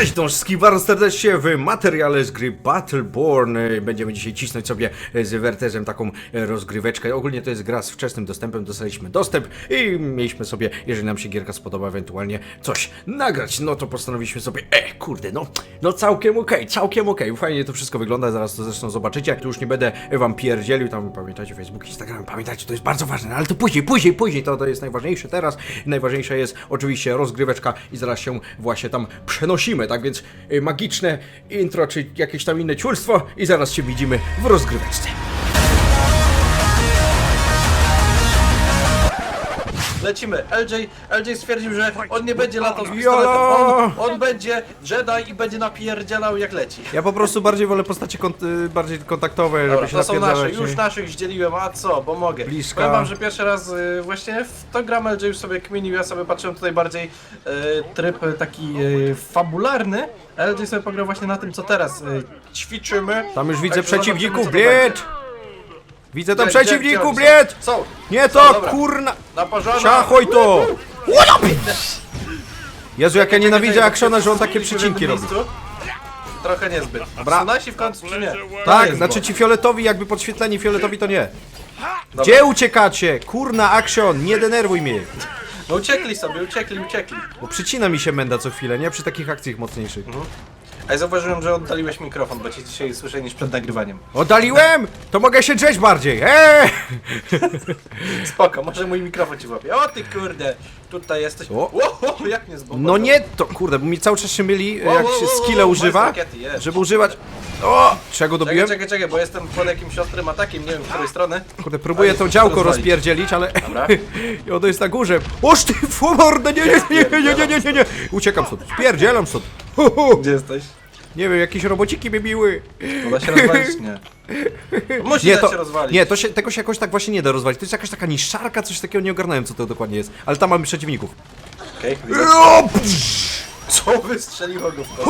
Cześć, Dążski, bardzo serdecznie w materiale z gry Battleborn. E, Będziemy dzisiaj cisnąć sobie z Wertezem taką e, rozgryweczkę. Ogólnie to jest gra z wczesnym dostępem, dostaliśmy dostęp i mieliśmy sobie, jeżeli nam się gierka spodoba, ewentualnie coś nagrać. No to postanowiliśmy sobie, e, kurde, no, no całkiem okej, całkiem okej. Fajnie to wszystko wygląda, zaraz to zresztą zobaczycie. Tu już nie będę wam pierdzielił, tam pamiętajcie Facebook, Instagram, pamiętajcie, to jest bardzo ważne, no, ale to później, później, później, to, to jest najważniejsze teraz. Najważniejsza jest oczywiście rozgryweczka i zaraz się właśnie tam przenosimy, tak więc y, magiczne intro, czy jakieś tam inne ciulstwo i zaraz się widzimy w rozgryweczce. Lecimy. LJ, LJ stwierdził, że on nie będzie latał z pistoletem. On, on będzie Jedi i będzie napierdzielał jak leci. Ja po prostu bardziej wolę postacie kont- y, bardziej kontaktowe, żeby Dobra, się to są nasze, już nie? naszych zdzieliłem, a co, bo mogę. Bliska. Powiem wam, że pierwszy raz y, właśnie w to gram LJ już sobie kminił, ja sobie patrzyłem tutaj bardziej y, tryb y, taki y, fabularny. LJ sobie pograł właśnie na tym, co teraz y, ćwiczymy. Tam już widzę Także przeciwników, co to bliet! Widzę tam Gdzie- gdzie- przeciwników, gdzie bliet! Są, są. Nie Są, to, dobra. kurna! na. Ciachoj to! Jezu, jak ja nienawidzę Actiona, że on takie jednym robi. Trochę niezbyt. Dobra. Są nasi w końcu czy nie? To Tak, jest znaczy ci fioletowi, jakby podświetleni fioletowi to nie. Dobra. Gdzie uciekacie? Kurna, Action, nie denerwuj mnie. No uciekli sobie, uciekli, uciekli. Bo przycina mi się menda co chwilę, nie? Przy takich akcjach mocniejszych. A ja zauważyłem, że oddaliłeś mikrofon, bo cię dzisiaj słyszę niż przed nagrywaniem. Oddaliłem? To mogę się drzeć bardziej, eee! Spoko, może mój mikrofon ci łapie. O ty kurde, tutaj jesteś. O. Ło, ło, jak mnie zbombardował. No nie, to kurde, bo mi cały czas się myli, Wow, jak wow, się wow, skille wow, używa, rakiety, jest. żeby używać... O! Czego Czekaj, dobiłem? czekaj, czekaj, bo jestem pod jakimś ostrym atakiem, nie wiem z której strony. Kurde, próbuję to działko rozwalić. rozpierdzielić, ale... Dobra. I ono jest na górze. Oż ty, mordę, nie, nie, nie, nie, nie, nie, nie, nie, nie. Uciekam stąd, spierdzielam stąd. Hu, hu. Gdzie jesteś? Nie wiem, jakieś robociki mnie biły. To da się rozwalić, nie? Musi Nie, dać to, się rozwalić. nie, to się, tego się jakoś tak właśnie nie da rozwalić. To jest jakaś taka niszczarka, coś takiego, nie ogarnąłem co to dokładnie jest. Ale tam mamy przeciwników. Okej, widzę. O, psz. Co wystrzeliło go w kość?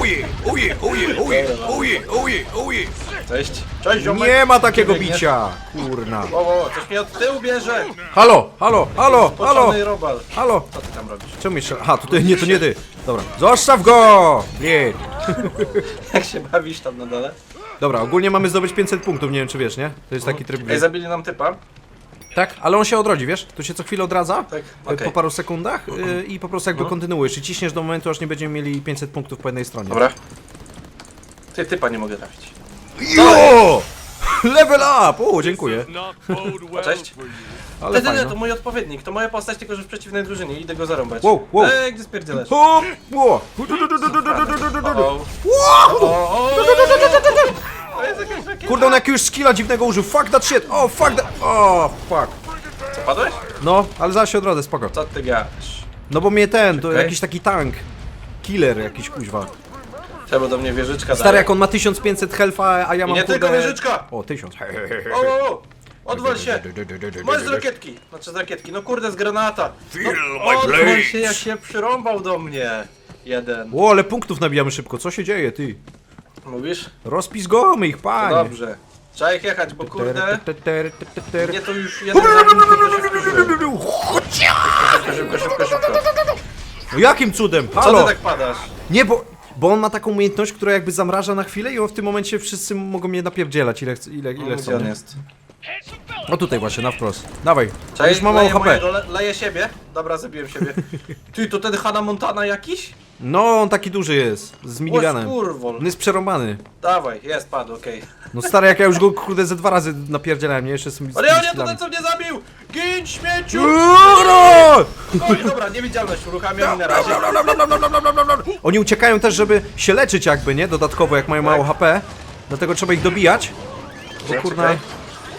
Oje, oje, oje, oje, oje, oje, oje. Cześć. Cześć, ziomek. Nie ma takiego Biegniesz? bicia. Kurna. O, o, coś mnie od tyłu bierze. Halo, halo, halo, halo, Poczony robal. halo. Co ty tam robisz? Czemu jeszcze? Aha, tutaj nie, to nie ty. Dobra, zostaw go! Nie. Jak się bawisz tam na dole? Dobra, ogólnie mamy zdobyć 500 punktów, nie wiem czy wiesz, nie? To jest taki tryb Ej, zabili nam typa. Tak, ale on się odrodzi, wiesz? To się co chwilę odradza Tak, y, okej. po paru sekundach y, i po prostu jakby kontynuujesz i ciśniesz do momentu, aż nie będziemy mieli 500 punktów po jednej stronie. Dobra. Ty, typa nie mogę trafić. Jo! Level up! O, dziękuję. Cześć. Ale Ty, ty, nie, to mój odpowiednik, to moja postać, tylko że w przeciwnej drużynie. Idę go zarąbać. Wow, wow. Ej, gdzie spierdzielasz? O, o. O, o, o, o. To jest. Kurde, on jakiegoś skilla dziwnego użył. Fuck that shit! O, fuck that... O, fuck. Co, padłeś? No, ale zaraz się odrodzę, spoko. Co ty gadasz? No bo mnie ten, to Czekaj. jakiś taki tank. Killer jakiś, kuźwa. Trzeba do mnie wieżyczka Stary, daje. jak on ma 1500 health'a, a ja mam nie kurde... tylko wieżyczka! O, 1000. O, o, o. Odwal się! Masz z rakietki! Znaczy z rakietki, no kurde, z granata! No, odwal się, jak się przyrąbał do mnie! Jeden. O, ale punktów nabijamy szybko, co się dzieje, ty? Mówisz? Rozpizgomy ich, To panie. dobrze. Trzeba ich jechać, bo kurde... Nie to już jeden. Szybko, szybko, szybko, szybko. No jakim cudem? Co Halo! ty tak padasz? Nie, bo, bo on ma taką umiejętność, która jakby zamraża na chwilę i on w tym momencie wszyscy mogą mnie napierdzielać ile, chc- ile, ile Gdzie chcą. on jest? O tutaj właśnie, na wprost. Dawaj, Cześć, już mam mało leję HP. mojego, le, leję siebie. Dobra, zabiłem siebie. Ty, to ten Hannah Montana jakiś? No, on taki duży jest, z miniganem. skurwol. On jest przerąbany. Dawaj, jest, padł, okej. No stary, jak ja już go kurde ze dwa razy napierdzielałem, nie? Jeszcze z tymi z Ale tymi ja nie, to skillami. ten co mnie zabił! Gin, śmieciu! Uro! Oj, dobra, niewidzialność uruchamiam na razie. Oni uciekają też, żeby się leczyć jakby, nie? Dodatkowo, jak mają mało HP. Dlatego trzeba ich dobijać. Bo kurna...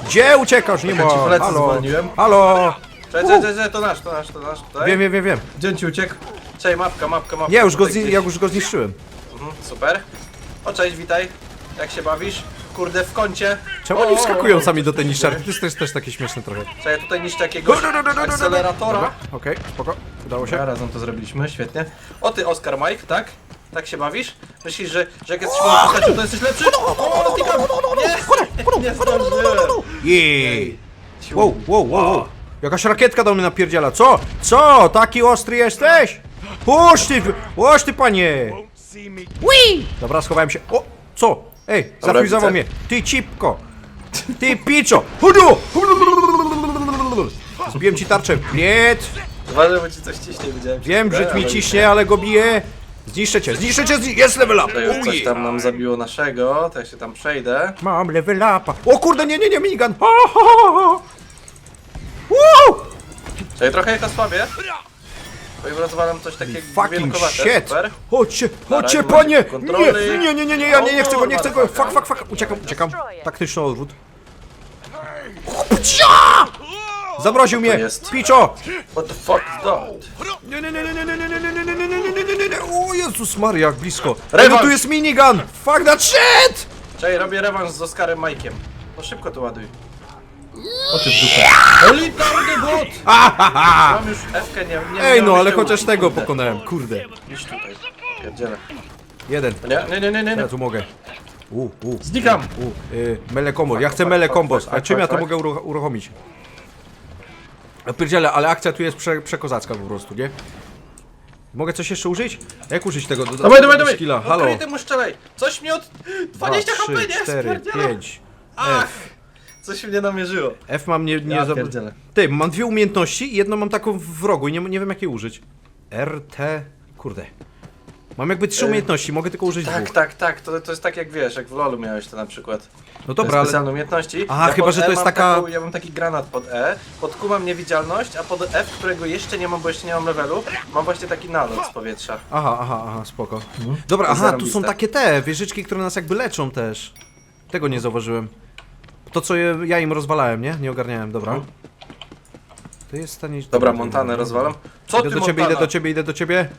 Gdzie uciekasz? Nie Czekaj, ci ma. plecy Halo. zwolniłem. Halo. Cześć, cześć, cześć, cześć, to nasz, to nasz, to nasz. Tutaj. Wiem, wiem, wiem, wiem. Gdzie on ci uciekł? Cześć, mapka, mapka, mapka. Nie, już go, zni- ja już go zniszczyłem. Mhm, super. O, cześć, witaj. Jak się bawisz? Kurde, w kącie. Czemu oni wskakują sami do tej niszczarki? To jest też, też takie śmieszne trochę. Czekaj, tutaj niszczę jakiegoś akceleratora. Okej, spoko. Udało się. Ja razem to zrobiliśmy, świetnie. O ty, Oscar Mike, tak? Tak się bawisz? Myślisz, że, że jak jesteś moją postacią, to jesteś lepszy? O, ty Nie, nie zdążyłem. Jej! Wow, wow, wow, wow. Jakaś rakietka do mnie napierdziela. Co? Co? Taki ostry jesteś? Łoż ty, łoż ty panie! Ui! Dobra, schowałem się. O, co? Ej, Dobra, zafrizował widzę. mnie. Ty cipko! Ty piczo! Hudu! Zbiłem ci tarczę. Bliet! Uważaj, bo ci coś ciśnie, widziałem. Wiem, że mi ciśnie, ale go bije. Zniszczę cię, zniszczę cię, zni- jest level up! To już coś Uj. tam nam zabiło naszego, to ja się tam przejdę. Mam level upa. O kurde, nie, nie, nie, minigun! Ha, ha, ha, ha. Wow! Czyli trochę jak osłabię. Rozwalam coś takiego Fucking shit! super. Chodźcie, chodźcie, panie! Nie, nie, nie, nie, nie, ja nie, nie chcę go, nie chcę go! Fuck, fuck, fuck! Uciekam, uciekam. Taktyczny odwrót. Zabroził mnie! jest? Piczo! What the fuck is that? Nie, nie, nie, nie, nie, nie, nie, nie, nie, nie, nie, nie, nie, nie, nie, nie, nie, O Jezus Maria, jak blisko! Ej, no Rewanż! tu jest minigun! Fuck that shit! Czekaj, robię rewanż z Oskarem Majkiem. No szybko to ładuj. O ty w dupę. Elitarny bot! Mam już F-kę, nie, nie Ej, no ale chociaż tego pokonałem, kurde. Idź tutaj. Pierdzielę. Jeden. Nie, nie, nie, nie, nie. Ja tu mogę. U, u. Znikam! U, y, mele combo. Ja chcę mele fuck, A czym ja to mogę uruch- uruchomić? Ja Pierdziele, ale akcja tu jest prze, przekozacka po prostu, nie? Mogę coś jeszcze użyć? Jak użyć tego do, do, Dawaj, do dawaj, dawaj! skilla? Halo. Odkryj mu strzelaj! Coś mi od... 20 Dwa, HP, nie? cztery, Spierdzielę. pięć. Ach! F. Coś mnie namierzyło. F mam nie... nie Ja za... pierdzielę. Ty, mam dwie umiejętności i jedną mam taką w rogu i nie, nie wiem jak jej użyć. RT... Kurde. Mam jakby trzy Y, umiejętności, mogę tylko użyć Tak, dwóch. tak, tak. To, to jest tak jak wiesz, jak w LoLu miałeś to na przykład. No dobra, ale... specjalne umiejętności. Aha, chyba, pod że to E jest mam taka- Taką, ja mam taki granat pod E, pod Q mam niewidzialność, a pod F, którego jeszcze nie mam, bo jeszcze nie mam levelu, mam właśnie taki nalot z powietrza. Aha, aha, aha, spoko. Dobra, To jest aha, tu są zarąbiste. takie te wieżyczki, które nas jakby leczą też. Tego nie zauważyłem. To co je, ja im rozwalałem, nie? Nie ogarniałem, dobra. To jest w stanie... Dobra, Montanę rozwalam. Co Idę ty, do ciebie, Montana? idę do ciebie, idę do ciebie.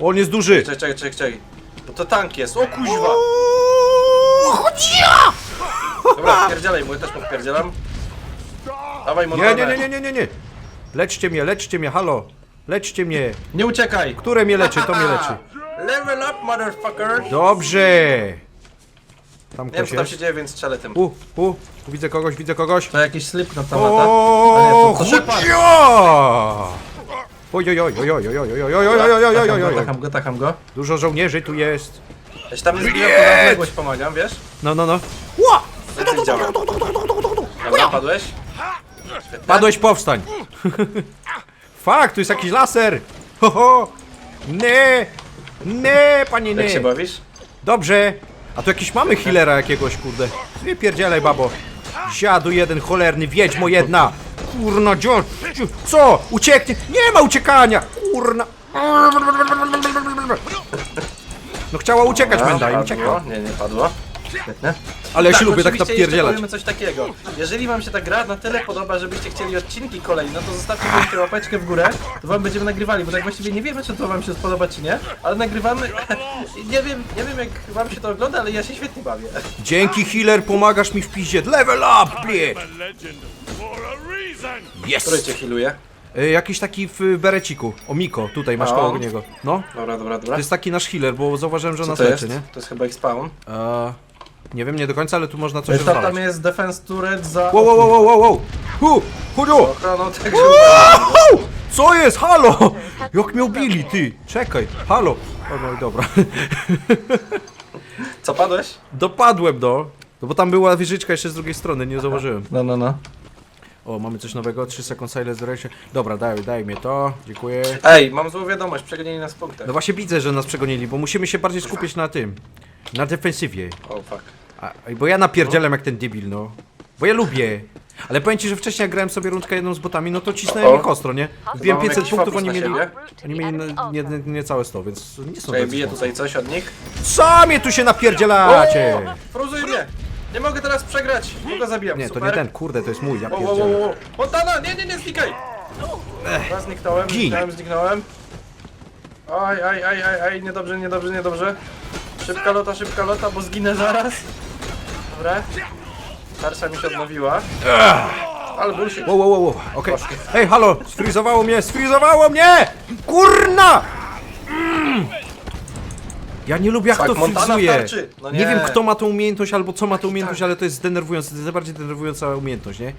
O, on jest duży! Czekaj, czekaj, czekaj, czekaj. Bo to tank jest, o kuźwa! Dobra, wpierdzielaj mu, ja też mu wpierdzielam. Dawaj, Montanę. Nie, nie, nie, nie, nie, nie, nie! Leczcie mnie, leczcie mnie, halo! Leczcie mnie! Nie uciekaj! Które mnie leczy, to mnie leczy. Level up, motherfucker! Dobrze! Tam Nie wiem, ktoś co tam się jest. dzieje, więc strzelę tym. U, u, widzę kogoś, widzę kogoś. To jakiś slipknot tam lata. A O, nie, to, to Shepard. Oj, oj, oj, oj, oj, oj, oj, oj, oj, oj, oj, oj, oj, oj, oj, oj. Takam go, takam go. Dużo żołnierzy tu jest. Ja się tam nie zbiłem, to na odległość pomagam, wiesz? No, no, no. Ła! Więcej działa. Dobra, padłeś? Padłeś, powstań. Fak, tu jest jakiś laser. Ho, ho. Nie, nie, panie, Jak się nie. bawisz? Dobrze. A tu jakiś mamy healera jakiegoś, kurde. Nie pierdzielaj, babo. Dziadu jeden cholerny, wiedźmo jedna. Kurna, dzio, co? Ucieknie? Nie ma uciekania. Kurna. No chciała uciekać, Menda, i uciekła. Nie, nie padło. Świetnie. Ale ja się lubię tak oczywiście jeszcze napierdzielać. powiemy coś takiego. Jeżeli wam się ta gra na tyle podoba, żebyście chcieli odcinki kolejne, to zostawcie sobie łapeczkę w górę, to wam będziemy nagrywali, bo tak właściwie nie wiemy, czy to wam się spodoba, czy nie, ale nagrywamy. nie wiem, nie wiem jak wam się to ogląda, ale ja się świetnie bawię. Dzięki healer, pomagasz mi w piździe. Level up, bitch. a legend for a reason. Który Yes. cię healuje? Y, jakiś taki w bereciku. O Miko, tutaj masz A koło on? niego. No, Dobra, dobra, dobra. to jest taki nasz healer, bo zauważyłem, że Co nas to jest? leczy, nie? To jest chyba ich spawn. Eee, nie wiem, nie do końca, ale tu można coś tam rozwalać. jest defense turret za Wow, wow, wow, wow, wow, wow! Hu, ochroną, także Wow! Co jest? Halo! Jak mnie ubili, ty? Czekaj, halo! O, no i dobra. Co padłeś? Dopadłem, no. No bo tam była wieżyczka jeszcze z drugiej strony, nie zauważyłem. No, no, no. O, mamy coś nowego, 3 sekund silence duration. Dobra, daj, daj mi to, dziękuję. Ej, mam złą wiadomość, przegonili nas w punktach. No właśnie widzę, że nas przegonili, bo musimy się bardziej skupić na tym. Na defensywie. O, fuck. A, bo ja napierdzielam jak ten debil, no. Bo ja lubię. Ale powiem ci, że wcześniej jak grałem sobie rundkę jedną z botami, no to cisnąłem ich ostro, nie? Wbiłem Mam 500 jakiś punktów, oni mieli, oni mieli na- nie, nie, niecałe 100, więc nie są Czekaj, tacy mocni. tutaj coś od nich. Sami tu się napierdzielacie! Fruzuj mnie! Nie mogę teraz przegrać! Bo go zabijam, Nie, to super. nie ten, kurde, to jest mój, ja Wow, wow, wow, pierdzielę. wow. Montana! Nie, nie, nie, znikaj! Raz zniknąłem, Gin. zniknąłem, zniknąłem. Aj, aj, aj, aj, aj, niedobrze, niedobrze, niedobrze. Szybka lota, szybka lota, bo zginę zaraz. Dobra. Tarcza mi się odnowiła. Ale bullshit. Wow, wow, wow, wow, okej. Ej, halo, sfrizowało mnie, sfrizowało mnie! Kurna! Ja nie lubię jak Tak, to Montana tarczy. No nie. nie. wiem kto ma tą umiejętność albo co ma tą umiejętność, Tak. ale to jest denerwujące, to jest najbardziej denerwująca umiejętność, nie?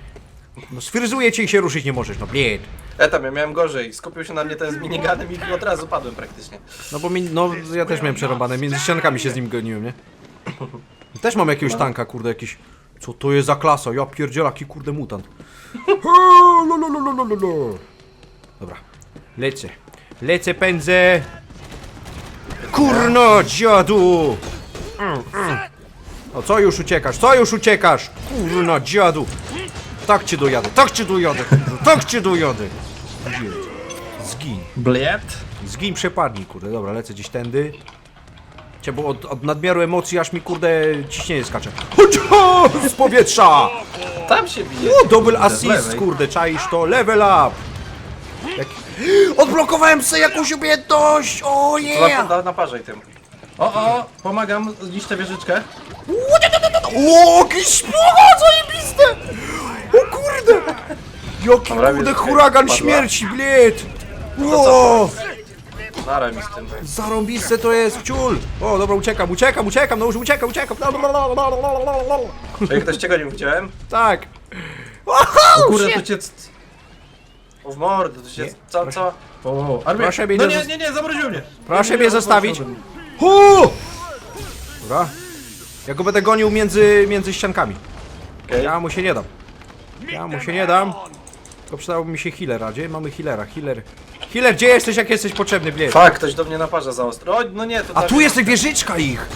No sfryzuję cię i się ruszyć nie możesz, no bied. E tam, ja miałem gorzej. Skupił się na mnie ten z miniganem i od razu padłem praktycznie. No bo mi, no ja też miałem przerąbane, między ściankami się z nim goniłem, nie? Też mam jakiegoś tanka, kurde, jakiś... Co to jest za klasa? Ja pierdzielaki, kurde, mutant. Lo, lo, lo, lo, lo, lo, lo. Dobra, lecę. Lecę, pędzę. Kurno, dziadu! Mm, mm. O, co już uciekasz? Co już uciekasz? Kurno, dziadu! Tak cię dojadę, tak cię dojadę, tak cię dojadę! Zgin. Zgin. Bliet? Zgin przepadnij, kurde, dobra, lecę gdzieś tędy. Cie, bo od, od nadmiaru emocji aż mi, kurde, ciśnienie skacze. Chodź, o, z powietrza! Tam się bije. O, double Z assist, kurde, czaisz to, level up! Jak... Odblokowałem sobie jakąś umiejętność, o To yeah! na, naparzaj tym. O, o, pomagam tę wieżyczkę. O, jakieś o, zajebiste! O kurde! Jaki Dobra, kurde jest- huragan padła. śmierci, co? O, Nara mi z tym. zarąbiste to jest, ciul! O, dobra, uciekam, uciekam, uciekam, no już uciekam, uciekam! Czy ktoś cię gonił, widziałem? Tak! O kurde, to cię... O w mordę, to. Nie, Co, co? O, o, armia. Proszę mnie No nie nie, zos- nie, nie, zamroził mnie. Proszę Nie, mnie nie, zostawić. Hu! Dobra. Ja go będę gonił między, między ściankami. Okej. Ja mu się nie dam. Ja mu się nie dam. Tylko przydałby mi się healer, a gdzie mamy healera? Healer. Healer, gdzie jesteś, jak jesteś potrzebny? Fuck, ktoś do mnie naparza za ostro. O, no nie, to A tak- tu jest wieżyczka ich!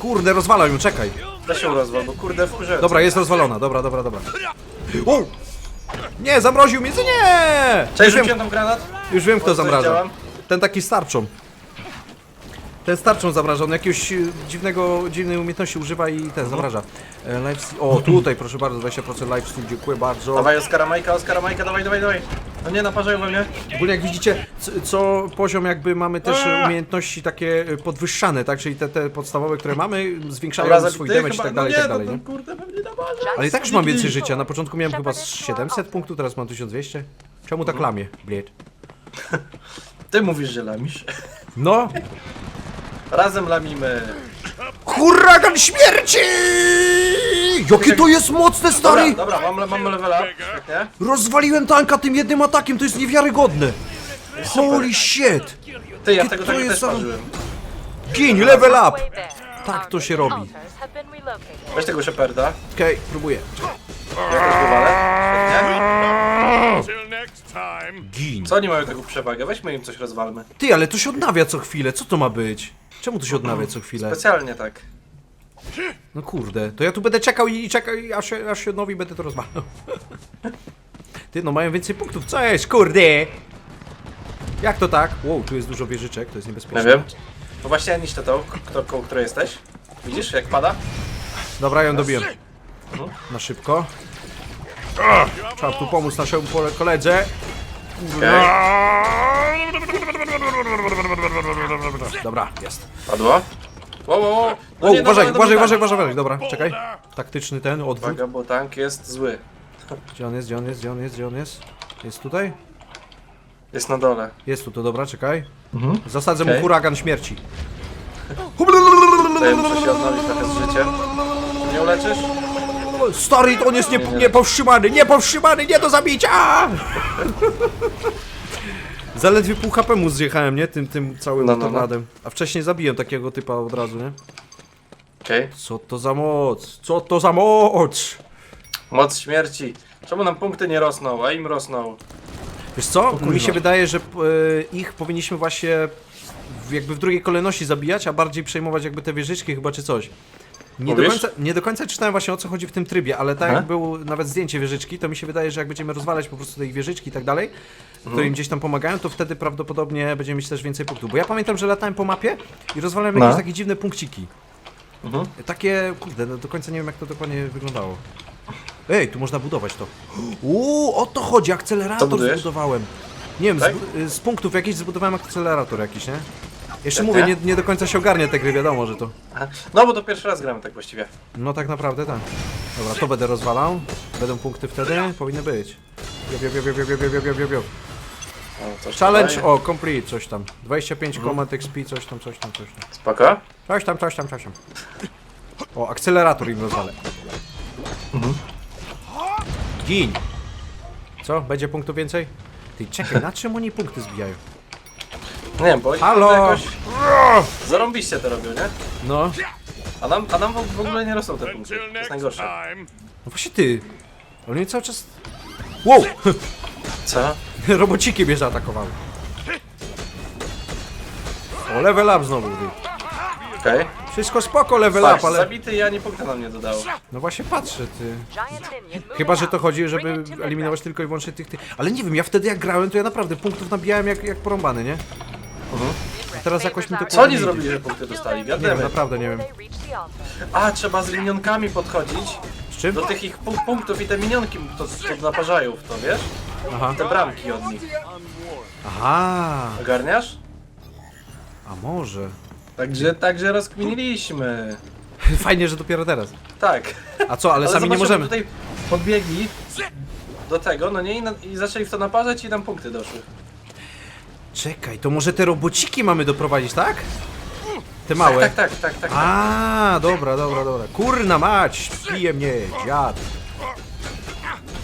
Kurde, rozwalaj ją, czekaj. Da się rozwal, bo kurde wkurzyłem. Dobra, jest rozwalona, dobra, dobra, dobra. O! Nie, zamroził mnie, nie! Cześć, Już wiem, rzuciłem tam granat. już wiem kto zamraża. Ten taki starczą. Ten starczą zamraża, on jakiegoś e, dziwnego, dziwnej umiejętności używa i ten zamraża. E, live, o, tutaj proszę bardzo, 20% live stream, dziękuję bardzo. Dawaj Oskara Majka, Oskara Majka, dawaj, dawaj, dawaj. No nie, naparzają we mnie. Ogólnie jak widzicie, co, co poziom jakby mamy też e, umiejętności takie e, podwyższane, tak? Czyli te, te podstawowe, które mamy, zwiększają Dobra, swój zabity damage i chyba. tak dalej, i no tak nie, dalej, no nie? to kurde naparza. Ale i tak już mam więcej życia. Na początku miałem chyba z 700 punktów, teraz mam 1200. Czemu tak lamie, bled? Ty mówisz, że lamisz. No! Razem lamimy. Huragan śmierci! Jakie to jest mocne, Dobra, stary! dobra, mam, mam level up. Rozwaliłem tanka tym jednym atakiem, to jest niewiarygodne! Holy shit! Ty, ja tego to tak jest też parzyłem. Gin, level up! Tak to się robi. Weź tego Sheparda. Okej, próbuję. Ja też go walę. Świetnie. Till next time. Gin. Co oni mają taką przewagę? Weźmy im coś rozwalmy. Ty, ale to się odnawia co chwilę, co to ma być? Czemu to się odnawia co chwilę? Specjalnie tak. No kurde, to ja tu będę czekał i czekał, i aż, się- aż się odnowi będę to rozwalał. Ty, no mają więcej punktów, co jest, kurde? Jak to tak? Wow, tu jest dużo wieżyczek, to jest niebezpieczne. Nie wiem. No właśnie, ja niszczę tą, kto, koło której jesteś. Widzisz, jak pada? Dobra, ją dobiłem. Na szybko. Trzeba tu pomóc naszemu pole- koledze. Okej. Dobra, jest. Padło. Wow, wow, wow. No O, nie, uważaj, dobra, uważaj, dobra. uważaj, uważaj, uważaj. Dobra, czekaj. Taktyczny ten, odwrót. Uwaga, bo tank jest zły. Gdzie on jest, gdzie on jest, gdzie on jest, gdzie on jest? Jest tutaj? Jest na dole. Jest tu, to dobra, czekaj. Zasadzę mu Okej. huragan śmierci. Tutaj muszę się odnowić trochę z życiem. Ty mnie uleczysz? Stary, on jest nie, Nie, nie. niepowstrzymany, niepowstrzymany, nie do zabicia! Zaledwie pół HP mu zjechałem, nie? Tym, tym całym No, no, no. tornadem. A wcześniej zabiłem takiego typa od razu, nie? Okej. Co to za moc? Co to za moc? Moc śmierci. Czemu nam punkty nie rosną, a im rosną? Wiesz co? Mi się wydaje, że e, ich powinniśmy właśnie w, jakby w drugiej kolejności zabijać, a bardziej przejmować jakby te wieżyczki chyba czy coś. Nie do, końca, nie do końca czytałem właśnie o co chodzi w tym trybie, ale tak Aha. jak było nawet zdjęcie wieżyczki, to mi się wydaje, że jak będziemy rozwalać po prostu te ich wieżyczki i tak dalej, które Mhm. im gdzieś tam pomagają, to wtedy prawdopodobnie będziemy mieć też więcej punktów. Bo ja pamiętam, że latałem po mapie i rozwalałem No. jakieś takie dziwne punkciki. Mhm. Takie, kurde, no do końca nie wiem jak to dokładnie wyglądało. Ej, tu można budować to. Uuu, o to chodzi, Co akcelerator budujesz? zbudowałem. Nie wiem, Tak? z, z punktów jakichś zbudowałem akcelerator jakiś, nie? Jeszcze Tak, mówię, tak? nie, nie do końca się ogarnia te gry, wiadomo, że to... Aha. No bo to pierwszy raz gramy tak właściwie. No tak naprawdę tak. Dobra, to będę rozwalał. Będą punkty wtedy? Powinny być. Bio, bio, bio, bio, bio, bio, bio, bio, bio, bio. O, coś Challenge, tutaj. o, complete, coś tam. 25 Mhm. command XP, coś tam, coś tam, coś tam. Spoko. Coś tam, coś tam, coś tam. O, akcelerator im rozwalę. Gin! Co? Będzie punktów więcej? Ty, czekaj, na czym oni punkty zbijają? Nie wiem, bo oni Halo! to jakoś zarąbiście to robią, nie? No, A nam, a nam w w ogóle nie rosną te punkty. To jest najgorsze. no właśnie ty. Oni cały czas... Wow! Co? Robociki mnie zaatakowały. O, level up znowu, ty. Okej. Wszystko spoko, level Patrz, up, ale... zabity i ani punkta nam nie dodało. No właśnie patrzę, ty. Chyba, że to chodzi, żeby eliminować tylko i wyłącznie tych, tych... Ale nie wiem, ja wtedy jak grałem, to ja naprawdę punktów nabijałem jak, jak porąbany, nie? A teraz jakoś mi to Co oni nie zrobili, że punkty dostali? Nie wiem, Wiadomo. naprawdę nie wiem. A, trzeba z minionkami podchodzić Z czym? do tych ich pu- punktów i te minionki to, to naparzają w to, wiesz? Aha. Te bramki od nich. Aha, Ogarniasz? a może. Także, także rozkminiliśmy. Fajnie, że dopiero teraz. Tak. A co, ale, sami nie możemy. tutaj podbiegli do tego, no nie, i, na, i zaczęli w to naparzać i tam punkty doszły. Czekaj, to może te robociki mamy doprowadzić, tak? Te małe. Tak, tak, tak, tak, tak. A, dobra, dobra, dobra. Kurna mać, pije mnie, dziad.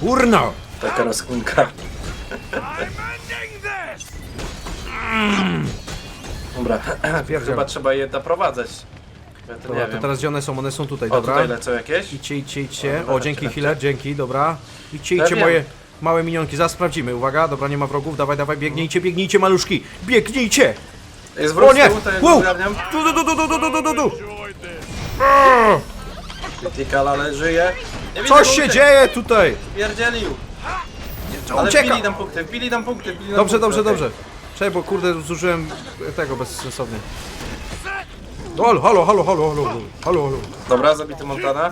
Kurna! Taka rozkminka. Ending this! Dobra, Pierdziel. chyba trzeba je naprowadzać. Ja to Dobra, nie to wiem. teraz gdzie one są? One są tutaj, O, dobra. tutaj lecą jakieś. Idźcie, idźcie, idźcie. Dobra, O, dzięki chodźcie, chwilę, dzięki, dobra. Idźcie, Ja idźcie wiem. moje małe minionki, zaraz sprawdzimy. Uwaga, dobra, nie ma wrogów, dawaj, dawaj, biegnijcie, biegnijcie, maluszki! Biegnijcie! Jest O wróg z nie! tyłu, to ja go Wow! ogarniam. Du, du, du, du, du, du, du, du, du. Ale żyje. Nie widzę, Coś bo się uciekł. dzieje tutaj! Pierdzielił. Ale Ucieka! wbili nam punkty, wbili nam punkty, wbili nam Dobrze, punkty, dobrze, okej. dobrze. Czekaj, bo kurde, zużyłem tego bezsensownie. Halo, halo, halo, halo, halo, halo, halo. Dobra, zabity Montana.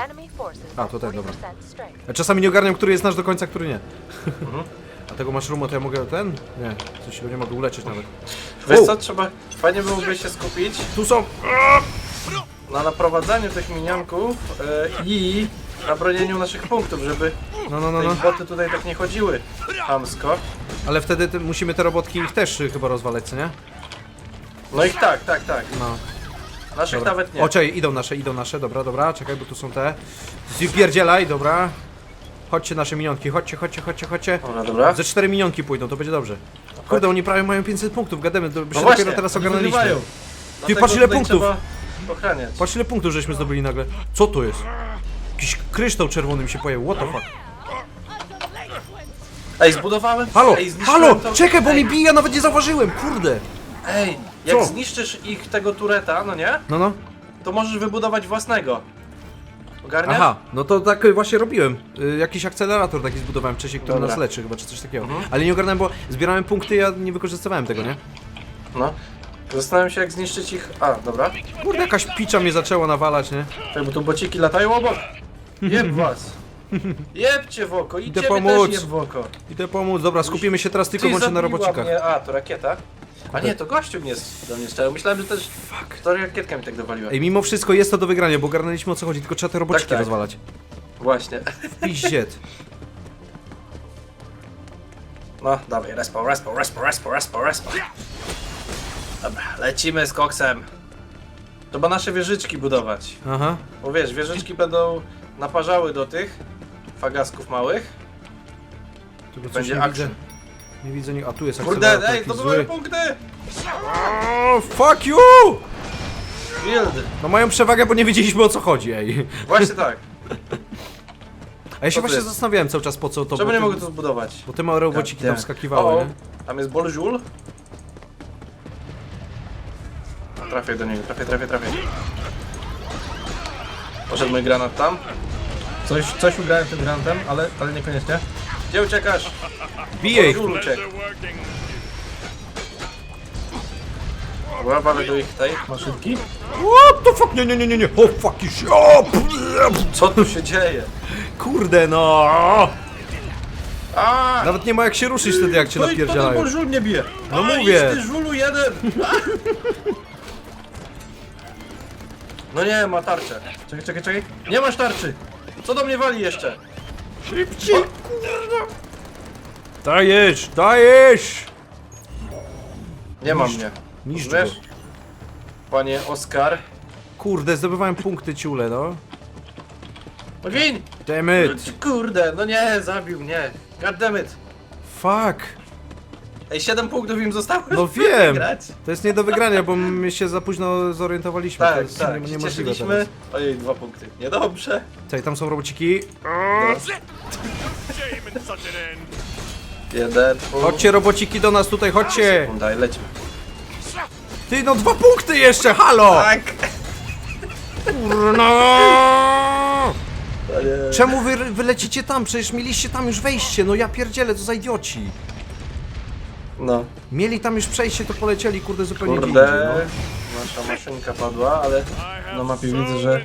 A, at tutaj, dobra. 40% strength. Ja czasami nie ogarniam, który jest nasz do końca, który nie. A tego maszrumu to ja mogę ten? Nie, coś go nie mogę uleczyć nawet. Wiesz co, trzeba, fajnie byłoby się skupić Tu są! na naprowadzaniu tych minionków e, i na bronieniu naszych punktów, żeby No, no, no, te no. ich boty tutaj tak nie chodziły hamsko. Ale wtedy te, musimy te robotki ich też y, chyba rozwalać, co nie? No ich tak, tak, tak. No. Naszych Dobra. nawet nie. O, czekaj, idą nasze, idą nasze, dobra, dobra, czekaj, bo tu są te. Zpierdzielaj, dobra. Chodźcie nasze minionki, chodźcie, chodźcie, chodźcie, chodźcie. Dobra, dobra. Ze cztery minionki pójdą, to będzie dobrze. Kurde, oni prawie mają 500 punktów, gademy, się No właśnie, dopiero teraz oni ogarnęliśmy. wygrywają. Dlatego patrz, ile tutaj punktów. Trzeba ochraniać. Patrz ile punktów żeśmy zdobyli nagle. Co to jest? Jakiś kryształ czerwony mi się pojawił, what the fuck? Ej, zbudowałem... Halo, Ej, zniszczyłem halo, to... czekaj, bo Ej, mi bije, ja nawet nie zauważyłem, kurde. Ej, jak Co? zniszczysz ich tego tureta, no nie? No, no. To możesz wybudować własnego. Ogarniasz? Aha, no to tak y, właśnie robiłem. Y, jakiś akcelerator taki zbudowałem wcześniej, który Dobra. nas leczy chyba, czy coś takiego. Mhm. Ale nie ogarnąłem, bo zbierałem punkty, ja nie wykorzystywałem tego, nie? No. Zastanawiam się jak zniszczyć ich... A, dobra. Kurde, jakaś picza mnie zaczęła nawalać, nie? Tak, bo tu bociki latają obok. Jeb was. Jebcie w oko i Idę ciebie pomóc. też jeb w oko. Idę pomóc, dobra, skupimy się teraz tylko Ty wyłącznie na zabiła robocikach. Mnie. A, to rakieta. A nie, to gościu mnie s- do mnie strzelał. Myślałem, że też to rakietka mi tak dowaliła. Ej, mimo wszystko jest to do wygrania, bo ogarnęliśmy o co chodzi, tylko trzeba te robociki tak. rozwalać. Właśnie. Piździet. No, dawaj, respo, respo, respo, respo, respo, respo. Dobra, lecimy z koksem. Trzeba nasze wieżyczki budować. Aha. Bo wiesz, wieżyczki będą naparzały do tych fagasków małych. Tu coś Będzie nie action. widzę. Nie widzę nie... A tu jest Kurde, akcelerator, ej, to były zły. punkty! O, fuck you! Build! No mają przewagę, bo nie wiedzieliśmy o co chodzi, ej. Właśnie tak. A ja się to właśnie jest? zastanawiałem cały czas po co to, Czemu bo nie mogę to zbudować? Bo te małe robociki tam wskakiwały, O, nie? Tam jest Bolżul. Trafię do niego, trafię, trafię, trafię. Poszedł mój granat tam. Coś, coś ugrałem tym granatem, ale, ale niekoniecznie. Gdzie uciekasz? Bije ich! Dobra, walę do ich tej maszynki. What the fuck? Nie, nie, nie, nie, nie. O, fuck you shit. O, pff, Co tu się dzieje? Kurde, no. A! Nawet nie ma jak się ruszyć wtedy, jak cię No i. Bolżul mnie bije. No A, mówię. idź ty żulu jeden! No nie, ma tarczę. Czekaj, czekaj, czekaj. Nie masz tarczy! Co do mnie wali jeszcze? Szybciej, kurwa. Dajesz, dajesz! Nie ma Niszcz- mnie. niszcz. Panie Oskar. Kurde, zdobywałem punkty ciule, no. Marvin! Damn it! Kurde, no nie, zabił mnie. God damn it. Fuck! Ej, 7 punktów im zostało. No żeby wiem! wygrać. To jest nie do wygrania, bo my się za późno zorientowaliśmy. to Tak, jest tak, nie- się niemożliwe cieszyliśmy. teraz. Ojej, dwa punkty. Niedobrze. Czekaj, tam są robociki. Shame in such an end. Jeden punkt. Chodźcie robociki do nas tutaj, chodźcie! Sekunda i lecimy. Ty, no dwa punkty jeszcze, halo! Tak! No! Nie. Czemu wy, wy lecicie tam? Przecież mieliście tam już wejście, no ja pierdzielę, to za idioci. No, Mieli tam już przejście, to polecieli, kurde, zupełnie gdzie kurde. indziej, no. Nasza maszynka padła, ale mapie so widzę, że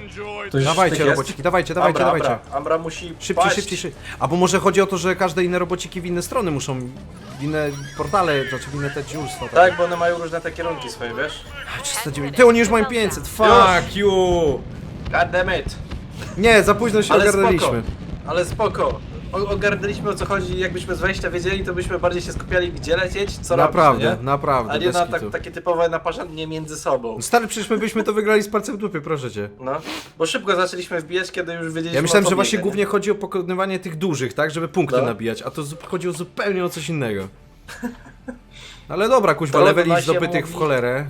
ktoś Dawajcie jest. robociki, dawajcie, dawajcie, Ambra, dawajcie. Ambra, Ambra musi Szybciej, paść. szybciej, szybciej. Albo może chodzi o to, że każde inne robociki w inne strony muszą, w inne portale, znaczy w inne te dziurstwa. Tak, bo one mają różne te kierunki swoje, wiesz? 309. Ty, oni już mają 500, fuck you! God damn it. Nie, za późno się Ale spoko. ogarnęliśmy. Ale spoko. O, ogarnęliśmy o co chodzi, jakbyśmy z wejścia wiedzieli, to byśmy bardziej się skupiali gdzie lecieć, co Naprawdę, robić, nie? naprawdę, A nie bez na kitu. tak, takie typowe naparzanie między sobą. Stary, przecież my byśmy to wygrali z palcem w dupie, proszę cię. No, bo szybko zaczęliśmy wbijać, kiedy już wiedzieliśmy Ja myślałem, o co że właśnie głównie chodzi o pokonywanie tych dużych, tak? Żeby punkty No. nabijać, a to zu- chodziło zupełnie o coś innego. Ale dobra, kuźwa, ma się zdobytych w cholerę.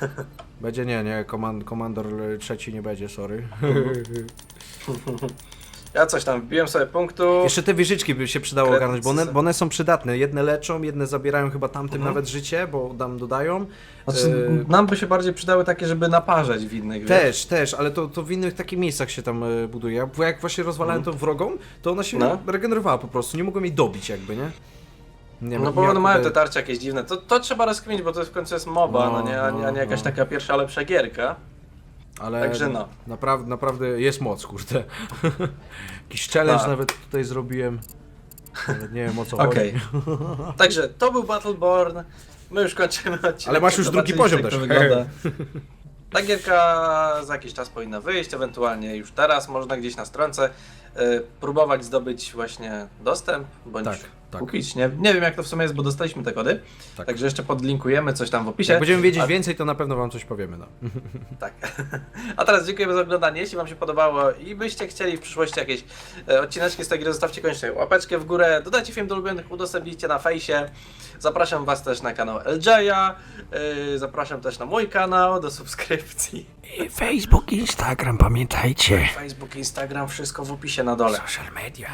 Będzie nie, nie, komand komandor y, trzeci nie będzie, sorry. Ja coś tam wbiłem sobie punktu. Jeszcze te wieżyczki by się przydało Kredki ogarnąć, bo one, bo one są przydatne. Jedne leczą, jedne zabierają chyba tamtym Mhm. nawet życie, bo tam dodają. Znaczy, E, nam by się bardziej przydały takie, żeby naparzać w innych, wiesz? Też, też, ale to, to w innych takich miejscach się tam e, buduje. Bo jak właśnie rozwalałem tą wrogą, to ona się Mhm. No. regenerowała po prostu. Nie mogłem jej dobić jakby, nie? Nie No bo one mają te tarcze jakieś dziwne. To, to trzeba rozkminić, bo to w końcu jest MOBA, no, No, nie, a, nie, a nie no, jakaś no. taka pierwsza lepsza gierka. Ale Także no. naprawdę, naprawdę jest moc, kurde. Jakiś challenge Tak. nawet tutaj zrobiłem. Ale nie wiem o co Okej. chodzi. Także to był Battleborn. My już kończymy odcinek. Ale masz już drugi poziom też. wygląda. Ta gierka za jakiś czas powinna wyjść, ewentualnie już teraz można gdzieś na stronce y, próbować zdobyć właśnie dostęp, bądź Tak, tak. kupić. Nie, nie wiem jak to w sumie jest, bo dostaliśmy te kody. Tak. Także jeszcze podlinkujemy coś tam w opisie. Jak będziemy wiedzieć A- więcej, to na pewno wam coś powiemy. No. Tak. A teraz dziękujemy za oglądanie. Jeśli Wam się podobało i byście chcieli w przyszłości jakieś e, odcineczki z tej gry, zostawcie koniecznie łapeczkę w górę, dodajcie film do ulubionych, udostępnijcie na fejsie. Zapraszam Was też na kanał LJ'a, yy, zapraszam też na mój kanał do subskrypcji. Facebook, Instagram, pamiętajcie. Facebook, Instagram, wszystko w opisie na dole. Social media.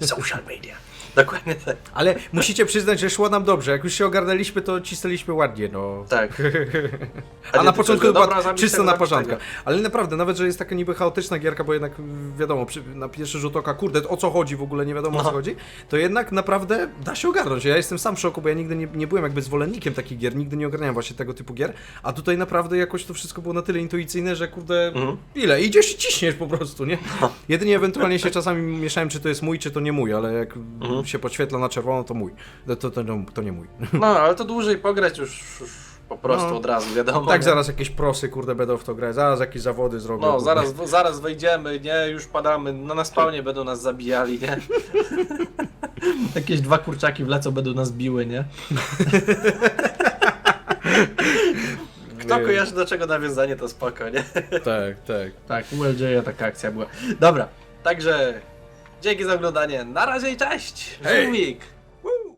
Social media. Dokładnie tak. Ale musicie przyznać, że szło nam dobrze. Jak już się ogarnęliśmy, to cisnęliśmy ładnie, no. Tak. A, nie na początku zabij czysto na porządku. Ale naprawdę, nawet, że jest taka niby chaotyczna gierka, bo jednak wiadomo, przy, na pierwszy rzut oka, kurde, o co chodzi w ogóle, nie wiadomo o co No. chodzi, to jednak naprawdę da się ogarnąć. Ja jestem sam w szoku, bo ja nigdy nie, nie byłem jakby zwolennikiem takich gier, nigdy nie ogarniałem właśnie tego typu gier, a tutaj naprawdę jakoś to wszystko było na tyle intuicyjne, że kurde, Mhm. ile? Idziesz i ciśniesz po prostu, nie? Jedynie ewentualnie się czasami mieszałem, czy to jest mój, czy to nie mój, ale jak Mhm. Się podświetla na czerwono, to mój. To, to, to, to nie mój. No, ale to dłużej pograć już, już po prostu No. od razu, wiadomo. Tak, nie? zaraz jakieś prosy, kurde, będą w to grać, zaraz jakieś zawody zrobią. No, kurde. zaraz, zaraz wejdziemy, nie, już padamy, no na spawnie będą nas zabijali, nie? Jakieś dwa kurczaki wlecą, będą nas biły, nie? Kto kojarzy do czego nawiązanie, to spoko, nie? Tak, tak. Tak, u LJ taka akcja była. Dobra, także dzięki za oglądanie, na razie i cześć! Hej! Żółwik!